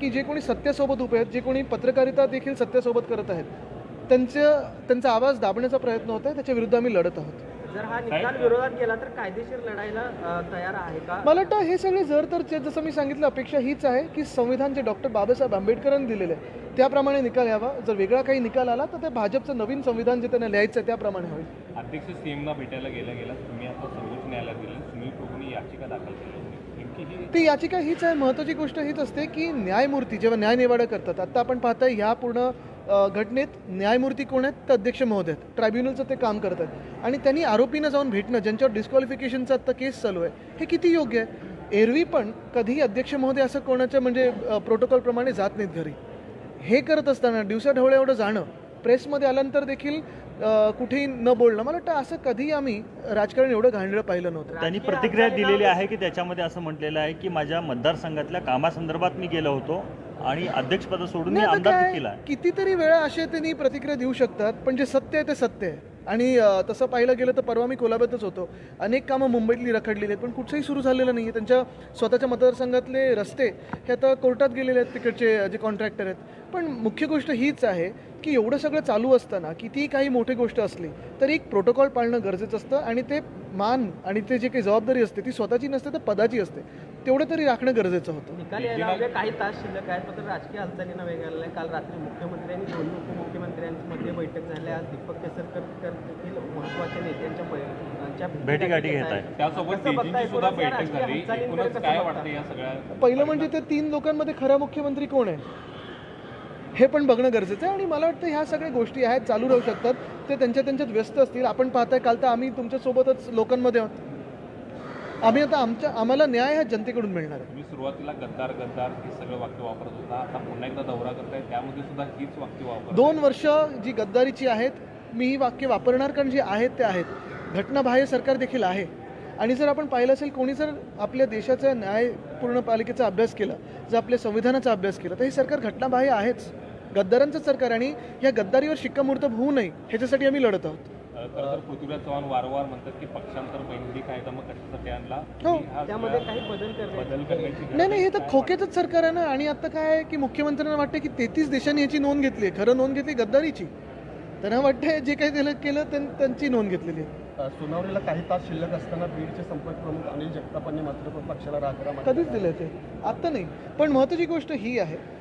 की जे कोणी सत्यासोबत उभे आहेत जे कोणी पत्रकारिता देखील सत्यासोबत करत आहेत त्यांचं त्यांचा आवाज दाबण्याचा प्रयत्न होत आहे त्याच्या विरुद्ध आम्ही लढत आहोत. जर हा निकाल विरोधात गेला तर कायदेशीर लढायला तयार आहे का? मला वाटतं हे सगळे जर तर जसं मी सांगितलं अपेक्षा हीच आहे की संविधान जे डॉक्टर बाबासाहेब आंबेडकरांनी दिलेलं आहे त्याप्रमाणे निकाल यावा. जर वेगळा काही निकाल आला तर ते भाजपचं नवीन संविधान जे त्यांना लिहायचं आहे त्याप्रमाणे होईल. अध्यक्ष सीएमना भेटायला गेल्या गेला. तुम्ही आता सर्वोच्च न्यायालयात गेले. सुनील प्रभूंनी याचिका दाखल केली ती याचिका हीच आहे महत्त्वाची गोष्ट हीच असते की न्यायमूर्ती जेव्हा न्यायनिवाडा करतात आता आपण पाहता ह्या पूर्ण घटनेत न्यायमूर्ती कोण आहेत? तर अध्यक्ष महोदय आहेत. ट्रायब्युनलचं ते काम करत आहेत. आणि त्यांनी आरोपीनं जाऊन भेटणं ज्यांच्यावर डिस्क्वालिफिकेशनचा आत्ता केस चालू आहे हे किती योग्य आहे? एरवी पण कधी अध्यक्ष महोदय असं कोणाच्या म्हणजे प्रोटोकॉलप्रमाणे जात नाहीत घरी. हे करत असताना दिवसा ढवळ्या एवढं जाणं प्रेसमध्ये आल्यानंतर देखील कुठेही न बोलणं. मला वाटतं असं कधी आम्ही राजकारण एवढं घाणेरडं पाहिलं नव्हतं. त्यांनी प्रतिक्रिया दिलेली आहे की त्याच्यामध्ये असं म्हटलेलं आहे की माझ्या मतदारसंघातल्या कामासंदर्भात मी गेलो होतो. आणि अध्यक्षपद सोडून आमदार कितीतरी वेळा असे त्यांनी प्रतिक्रिया देऊ शकतात पण जे सत्य आहे ते सत्य आहे. आणि तसं पाहिलं गेलं तर परवा मी कोलाब्यातच होतो. अनेक कामं मुंबईतली रखडलेली आहेत पण कुठचंही सुरू झालेलं नाही आहे त्यांच्या स्वतःच्या मतदारसंघातले रस्ते हे आता कोर्टात गेलेले आहेत तिकडचे जे कॉन्ट्रॅक्टर आहेत. पण मुख्य गोष्ट हीच आहे की एवढं सगळं चालू असताना कितीही काही मोठी गोष्ट असली तरी एक प्रोटोकॉल पाळणं गरजेचं असतं. आणि ते मान आणि ते जे काही जबाबदारी असते ती स्वतःची नसते तर पदाची असते. तेवढं तरी राखणं गरजेचं होतं. निकाल यायला अवघे काही तास शिल्लक आहेत मात्र राजकीय हालचालींना वेग आलेला आहे काल रात्री मुख्यमंत्री आणि दोन्ही उपमुख्यमंत्र्यांमध्ये बैठक झाली. आज दीपक केसरकर देखील महत्त्वाच्या नेत्यांच्या भेटीगाठी घेत आहेत. त्यासोबत सुद्धा बैठक झाली. एकूणच काय? वाटतं या सगळ्या पहिलं म्हणजे ते तीन लोकांमध्ये खरा मुख्यमंत्री कोण आहे? हे पण बघणं गरजेचं आहे आणि मला वाटतं ह्या सगळ्या गोष्टी आहेत चालू राहू शकतात. ते त्यांच्या त्यांच्यात व्यस्त असतील. आपण पाहताय काल तर आम्ही तुमच्यासोबतच लोकांमध्ये आहोत. आम्ही आता आमच्या आम्हाला न्याय हा जनतेकडून मिळणार आहे. तुम्ही सुरुवातीला गद्दार गद्दार हे सगळं वाक्य वापरत होता. आता पुन्हा एकदा दौरा करताय. त्यामध्ये सुद्धा हीच वाक्य वापर दोन वर्ष जी गद्दारीची आहेत मी ही वाक्य वापरणार कारण जे आहेत ते आहेत. घटनाबाह्य सरकार देखील आहे. आणि जर आपण पाहिलं असेल कोणी जर आपल्या देशाच्या न्यायपूर्ण पालिकेचा अभ्यास केला जर आपल्या संविधानाचा अभ्यास केला तर हे सरकार घटनाबाह्य आहेच. गद्दारांचं सरकार आणि या गद्दारीवर शिक्कामोर्तब होऊ नये ह्याच्यासाठी आम्ही लढत आहोत. तर पृथ्वीराज चव्हाण वारंवार म्हणतात की पक्षांतर बैंदी कायदा मग कशासाठी आणला? हो. की त्यामध्ये काही बदल बदल करण्याची नाही. नाही हे. तर काय खोक्याचंच सरकार आहे ना. आणि आता काय आहे की मुख्यमंत्र्यांना वाटतं की तेहतीस देशांनी याची नोंद घेतली आहे. खरं नोंद घेतली गद्दारीची. त्यांना वाटतं जे काही त्याला केलं त्यां- त्यांची नोंद घेतलेली आहे. अ, सुनावणीला काही तास शिल्लक असताना बीडचे संपर्क प्रमुख अनिल जगतापांनी मात्र पक्षाला रागरा कधीच दिलं ते? आत्ता नाही. पण महत्त्वाची गोष्ट ही आहे.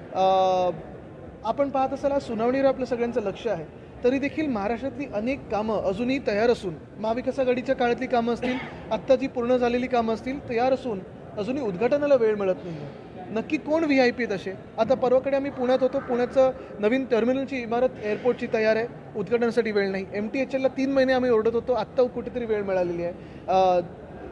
आपण पाहत असाल आज सुनावणीवर आपलं सगळ्यांचं लक्ष आहे. तरी देखील महाराष्ट्रातली अनेक कामं अजूनही तयार असून महाविकास आघाडीच्या काळातली कामं असतील आत्ता जी पूर्ण झालेली कामं असतील तयार असून अजूनही उद्घाटनाला वेळ मिळत नाही आहे नक्की कोण व्ही आय पी असे? आता परवाकडे आम्ही पुण्यात होतो पुण्याचं नवीन टर्मिनलची इमारत एअरपोर्टची तयार आहे. उद्घाटनासाठी वेळ नाही. एम टी एच एलला तीन महिने आम्ही ओरडत होतो आत्ता कुठेतरी वेळ मिळालेली आहे.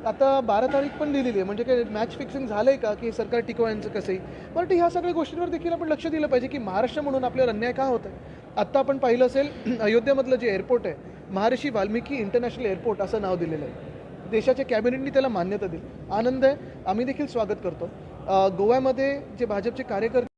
आता बारा तारीख पण दिलेली आहे. म्हणजे काय मॅच फिक्सिंग झालं आहे का? की सरकार टिकवायचं कसंही? पण ह्या सगळ्या गोष्टींवर देखील आपण लक्ष दिलं पाहिजे की महाराष्ट्र म्हणून आपल्यावर अन्याय का होत आहे आत्ता आपण पाहिलं असेल अयोध्येमधलं जे एअरपोर्ट आहे महर्षी वाल्मिकी इंटरनॅशनल एअरपोर्ट असं नाव दिलेलं आहे. देशाच्या कॅबिनेटनी त्याला मान्यता दिली. आनंद आहे. आम्ही देखील स्वागत करतो. गोव्यामध्ये जे भाजपचे कार्यकर्ते